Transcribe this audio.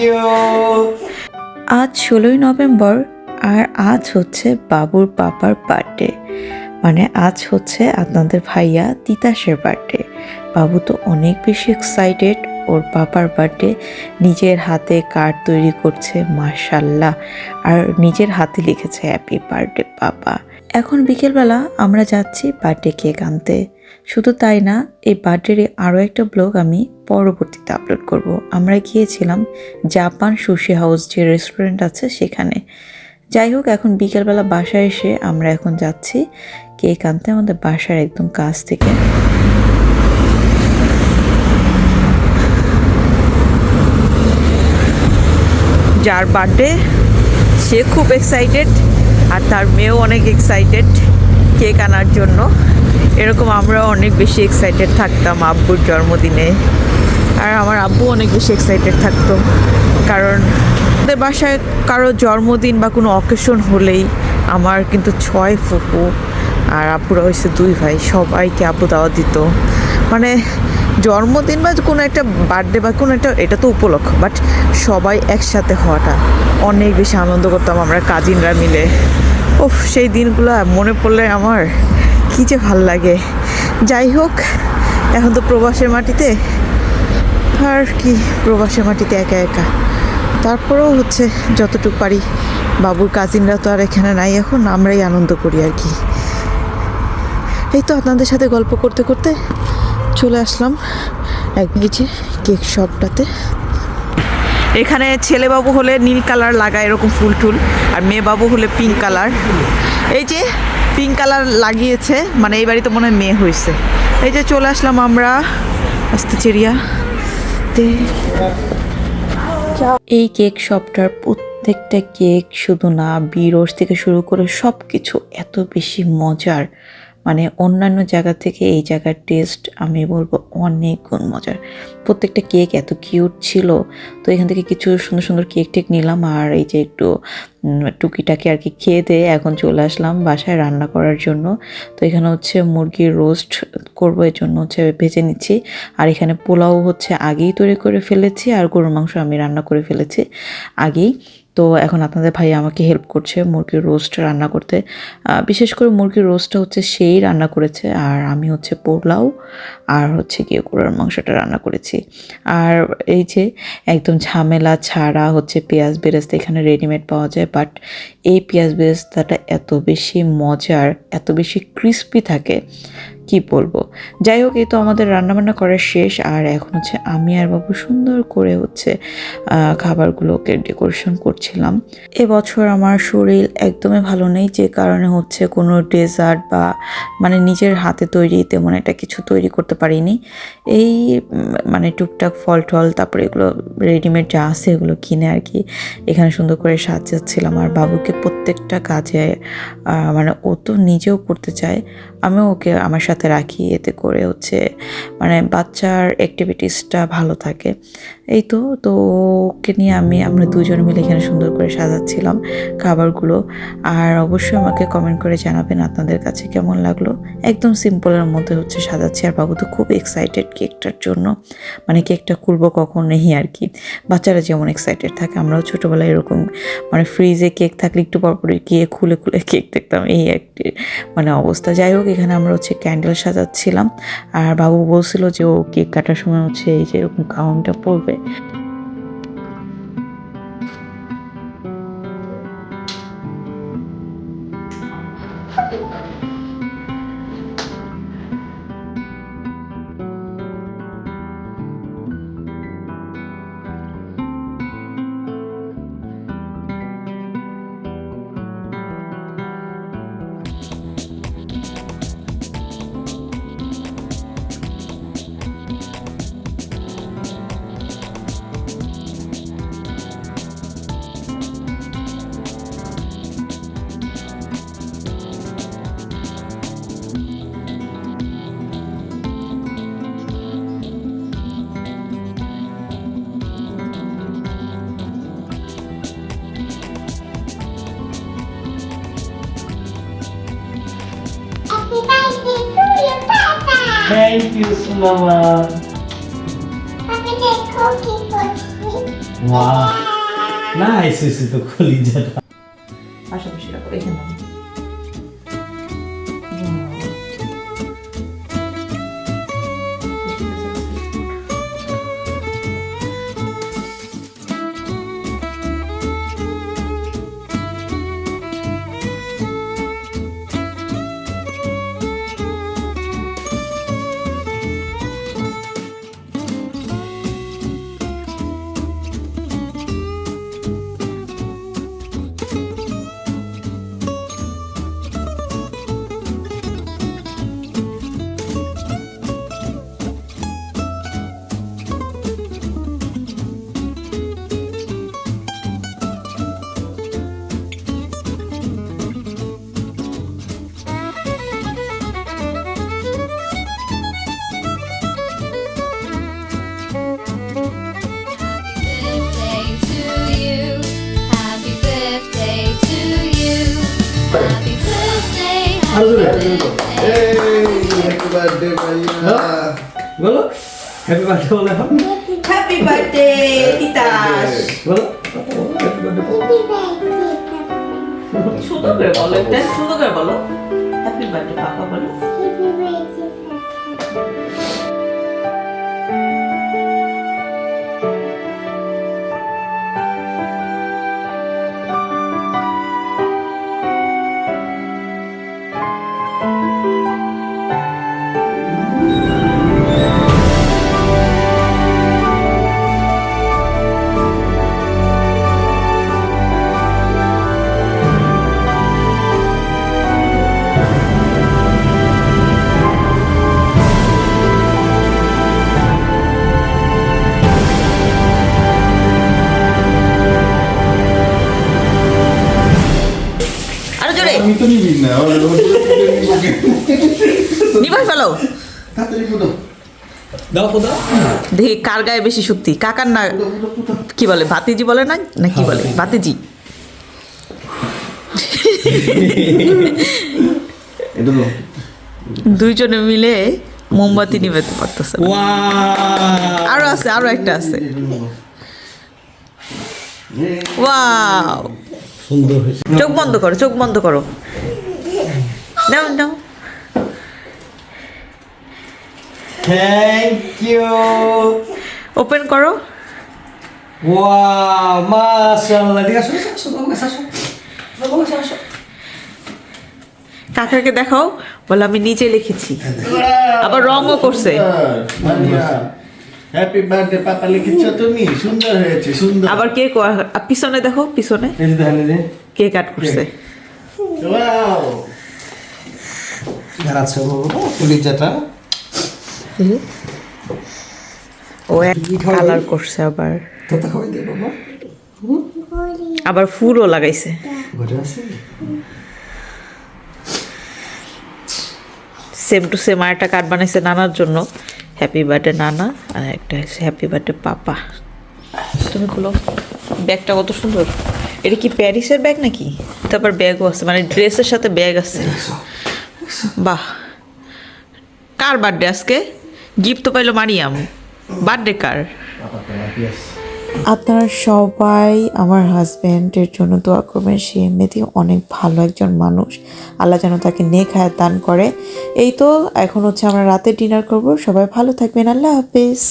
You আজ ষোলোই November আর আজ হচ্ছে বাবুর পাপার বার্থডে। মানে আজ হচ্ছে আপনাদের ভাইয়া তিতাসের বার্থডে। বাবু তো অনেক বেশি এক্সাইটেড ওর পাপার বার্থডে নিজের হাতে কার্ড তৈরি করছে মার্শাল্লাহ আর নিজের হাতে লিখেছে হ্যাপি বার্থডে পাপা। এখন বিকেলবেলা আমরা যাচ্ছি বার্থডে কেক আনতে। শুধু তাই না, এই বার্থডের আরও একটা ব্লগ আমি পরবর্তীতে আপলোড করব। আমরা গিয়েছিলাম জাপান সুশি হাউস যে রেস্টুরেন্ট আছে সেখানে। যাই হোক, এখন বিকেলবেলা বাসায় এসে আমরা এখন যাচ্ছি কেক আনতে আমাদের বাসার একদম কাছ থেকে। যার বার্থডে, সে খুব এক্সাইটেড আর তার মেয়েও অনেক এক্সাইটেড কেক আনার জন্য। এরকম আমরা অনেক বেশি এক্সাইটেড থাকতাম আব্বুর জন্মদিনে। আর আমার আব্বু অনেক বেশি এক্সাইটেড থাকতো। কারণ আমাদের বাসায় কারও জন্মদিন বা কোনো অকেশন হলেই আমার কিন্তু ছয় ফুপু আর আব্বুরা হয়েছে দুই ভাই, সবাইকে আব্বু দাওয়া দিত। মানে জন্মদিন বা কোনো একটা বার্থডে বা কোনো একটা, এটা তো উপলক্ষ বাট সবাই একসাথে হওয়াটা অনেক বেশি আনন্দ করতাম আমরা কাজিনরা মিলে। ওফ সেই দিনগুলো মনে পড়লে আমার কী যে ভালো লাগে। যাই হোক, এখন তো প্রবাসের মাটিতে। আর কি প্রবাসের মাটিতে একা একা। তারপরেও হচ্ছে যতটুকু পারি, বাবুর কাজিনরা তো আর এখানে নাই এখন, আমরাই আনন্দ করি আর কি। এই তো আপনাদের সাথে গল্প করতে করতে চলে আসলাম এক নিচে কেক শপটাতে এখানে ছেলে বাবু হলে নীল কালার লাগায় এরকম ফুল টুল আর মেয়ে বাবু হলে পিঙ্ক কালার। এই যে পিঙ্ক কালার লাগিয়েছে মানে এই বাড়িতে মনে হয় মেয়ে হয়েছে এই যে চলে আসলাম আমরা, আস্তে চেরিয়া এই কেক শপটার প্রত্যেকটা কেক শুধু না, বিরস থেকে শুরু করে সব কিছু এত বেশি মজার। মানে অন্যান্য জায়গা থেকে এই জায়গার টেস্ট আমি বলব অনেক গুণ মজার। প্রত্যেকটা কেক এত কিউট ছিল, তো এখান থেকে কিছু সুন্দর সুন্দর কেক টেক নিলাম আর এই যে একটু টুকিটাকি আর কি খেয়ে দিয়ে এখন চলে আসলাম বাসায় রান্না করার জন্য। তো এখানে হচ্ছে মুরগির রোস্ট করব, এর জন্য হচ্ছে ভেজে নিচ্ছি। আর এখানে পোলাও হচ্ছে আগেই তৈরি করে ফেলেছি আর গরুর মাংস আমি রান্না করে ফেলেছি আগেই। তো এখন আপনাদের ভাই আমাকে হেল্প করছে মুরগির রোস্ট রান্না করতে। বিশেষ করে মুরগির রোস্টটা হচ্ছে সেই রান্না করেছে। আর আমি হচ্ছে পোলাও আর হচ্ছে গিয়ে গরুর মাংসটা রান্না করেছি। আর এই যে একদম ঝামেলা ছাড়া হচ্ছে পেঁয়াজ বেরেস্তা এখানে রেডিমেড পাওয়া যায়। বাট এই পেঁয়াজ বেরেস্তাটা এত বেশি মজার, এত বেশি ক্রিস্পি থাকে। কি বলব? যাই হোক, এই তো আমাদের রান্নাবান্না করা শেষ। আর এখন হচ্ছে আমি আর বাবু সুন্দর করে হচ্ছে খাবারগুলোকে ডেকোরেশন করছিলাম। এবছর আমার শরীর একদমই ভালো নেই, যে কারণে হচ্ছে কোনো ডেজার্ট বা মানে নিজের হাতে তৈরি তেমন একটা কিছু তৈরি করতে পারিনি। এই মানে টুকটাক ফল টল তারপরে এগুলো রেডিমেড যা আছে এগুলো কিনে আর কি এখানে সুন্দর করে সাজাচ্ছিলাম। আর বাবুকে প্রত্যেকটা কাজে মানে ও তো নিজেও করতে চায়। আমিও ওকে, আমার সাথে রাখি এতে করে হচ্ছে মানে বাচ্চার অ্যাক্টিভিটিসটা ভালো থাকে। এই তো তো ওকে নিয়ে আমি, আমরা দুজন মিলে এখানে সুন্দর করে সাজাচ্ছিলাম খাবারগুলো। আর অবশ্যই আমাকে কমেন্ট করে জানাবেন আপনাদের কাছে কেমন লাগল। একদম সিম্পলের মধ্যে হচ্ছে সাজাচ্ছি। আর বাবু তো খুব এক্সাইটেড কেকটার জন্য। মানে কেকটা খুলবো কখন নেই আর কি। বাচ্চারা যেমন এক্সাইটেড থাকে, আমরাও ছোটোবেলায় এরকম মানে ফ্রিজে কেক থাকলে একটু পরপরই গিয়ে খুলে খুলে কেক দেখতাম। এই একটি মানে অবস্থা। যাই হোক, এখানে আমরা হচ্ছে ক্যান্ডেল সাজাচ্ছিলাম। আর বাবু বলছিল যে ও কেক কাটার সময় হচ্ছে এই যে এরকম কাউন্টটা পড়বে 嗯。You, Mama. Wow. Nice, isi তো কলিজাটা। পাশাপাশি বলো হ্যাপি বার্থডে বলো এখন? Happy birthday Titas. বলো হ্যাপি বার্থডে সুন্দর করে বলো সুন্দর করে বলো। হ্যাপি বার্থডে পাপা বলো। না ফেলো দেখি কার গায়ে বেশি শক্তি? কাকার না কি বলে ভাতিজি বলে না? না কি বলে? ভাতিজি। দুইজনে মিলে মোমবাতি নিভাতে পারতেছে আরও আছে আরও একটা আছে। ওয়াও। সুন্দর চোখ বন্ধ করো চোখ বন্ধ করো। নাও নাও থ্যাংক ইউ ওপেন করো। ওয়াও মাশাআল্লাহ ঠিক আছে আসো আসো কাকাকে দেখাও বলে আমি নিজে লিখেছি। আবার রঙও করছে। হ্যাপি বার্থডে পাপা লিখেছ তুমি। সুন্দর হয়েছে সুন্দর। আবার কে ক- আ, পিছনে দেখো পিছনে। কে কাট করছে। ওয়াও দাঁড়াচ্ছে বাবা কলিজাটা ও এক কালার করছে আবার। তোতা খাওয়াই দে বাবা আবার ফুলও লাগাইছে। সেম টু সেম আর একটা কার্ড বানাইছে নানার জন্য। হ্যাপি বার্থডে নানা আর একটা হচ্ছে হ্যাপি বার্থডে পাপা। তুমি খুলো। ব্যাগটা কত সুন্দর। এটা কি প্যারিসের ব্যাগ নাকি? তারপর ব্যাগও আছে মানে ড্রেসের সাথে ব্যাগ আছে। বাহ। কার বার্থডে আজকে? গিফট তো পাইলো মারিয়াম। বার্থডে কার? আপনারা সবাই আমার হাজব্যান্ডের জন্য দোয়া করবেন। সে এমনিতেই অনেক ভালো একজন মানুষ। আল্লাহ যেন তাকে নেক হায়াত দান করে। এই তো, এখন হচ্ছে আমরা রাতে ডিনার করব। সবাই ভালো থাকবেন। আল্লাহ হাফিজ।